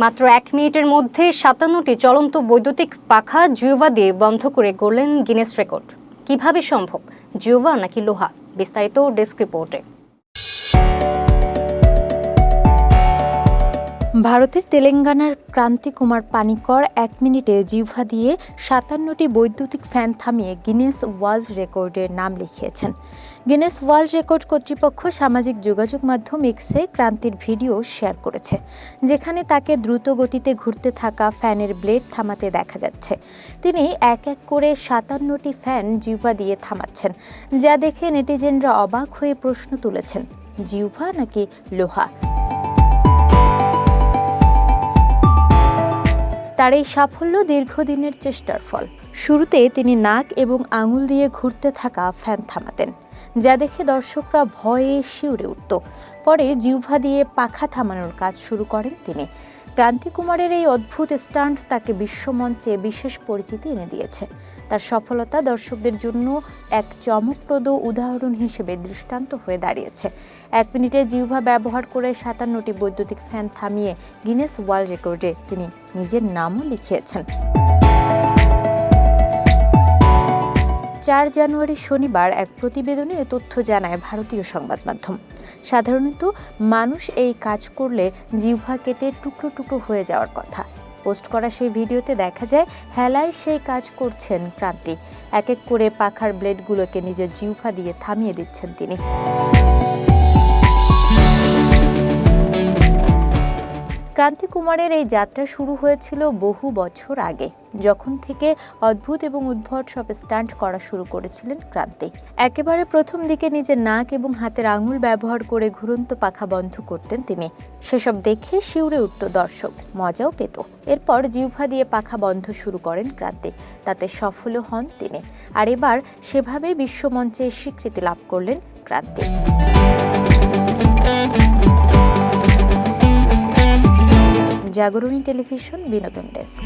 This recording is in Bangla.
মাত্র এক মিনিটের মধ্যে সাতান্নটি চলন্ত বৈদ্যুতিক পাখা জিওভা দিয়ে বন্ধ করে গড়লেন গিনেস রেকর্ড। কীভাবে সম্ভব? জিওভা নাকি লোহা? বিস্তারিত ডেস্ক রিপোর্টে। ভারতের তেলেঙ্গানার ক্রান্তি কুমার পানিকর এক মিনিটে জিহ্বা দিয়ে সাতান্নটি বৈদ্যুতিক ফ্যান থামিয়ে গিনেস ওয়ার্ল্ড রেকর্ডের নাম লিখিয়েছেন। গিনেস ওয়ার্ল্ড রেকর্ড কর্তৃপক্ষ সামাজিক যোগাযোগ মাধ্যম এক্সে ক্রান্তির ভিডিও শেয়ার করেছে, যেখানে তাকে দ্রুত গতিতে ঘুরতে থাকা ফ্যানের ব্লেড থামাতে দেখা যাচ্ছে। তিনি এক এক করে সাতান্নটি ফ্যান জিহ্বা দিয়ে থামাচ্ছেন, যা দেখে নেটিজেনরা অবাক হয়ে প্রশ্ন তুলেছেন, জিহ্বা নাকি লোহা? তার এই সাফল্য দীর্ঘদিনের চেষ্টার ফল। শুরুতে তিনি নাক এবং আঙুল দিয়ে ঘুরতে থাকা ফ্যান থামাতেন, যা দেখে দর্শকরা ভয়ে শিউরে উঠত। পরে জিহ্বা দিয়ে পাখা থামানোর কাজ শুরু করেন তিনি। ক্রান্তি কুমারের এই অদ্ভুত স্টান্ট তাকে বিশ্বমঞ্চে বিশেষ পরিচিতি এনে দিয়েছে। তার সফলতা দর্শকদের জন্য এক চমকপ্রদ উদাহরণ হিসেবে দৃষ্টান্ত হয়ে দাঁড়িয়েছে। এক মিনিটে জিহ্বা ব্যবহার করে সাতান্নটি বৈদ্যুতিক ফ্যান থামিয়ে গিনেস ওয়ার্ল্ড রেকর্ডে তিনি নিজের নামও লিখিয়েছেন। চার জানুয়ারি শনিবার এক প্রতিবেদনে এ তথ্য জানায় ভারতীয় সংবাদ মাধ্যম। সাধারণত মানুষ এই কাজ করলে জিহ্বা কেটে টুকরো টুকরো হয়ে যাওয়ার কথা। পোস্ট করা সেই ভিডিওতে দেখা যায়, হেলায় সেই কাজ করছেন ক্রান্তি। এক এক করে পাখার ব্লেডগুলোকে নিজের জিহ্বা দিয়ে থামিয়ে দিচ্ছেন তিনি। ক্রান্তি কুমারের এই যাত্রা শুরু হয়েছিল বহু বছর আগে, যখন থেকে অদ্ভুত এবং উদ্ভট সব স্টান্ট করা শুরু করেছিলেন ক্রান্তি। একেবারে প্রথম দিকে নিজের নাক এবং হাতের আঙুল ব্যবহার করে ঘুরন্ত পাখা বন্ধ করতেন তিনি। সেসব দেখে শিউরে উঠত দর্শক, মজাও পেত। এরপর জিহ্বা দিয়ে পাখা বন্ধ শুরু করেন ক্রান্তি, তাতে সফলও হন তিনি। আর এবার সেভাবেই বিশ্বমঞ্চে স্বীকৃতি লাভ করলেন ক্রান্তি। জাগরণী টেলিভিশন বিনোদন ডেস্ক।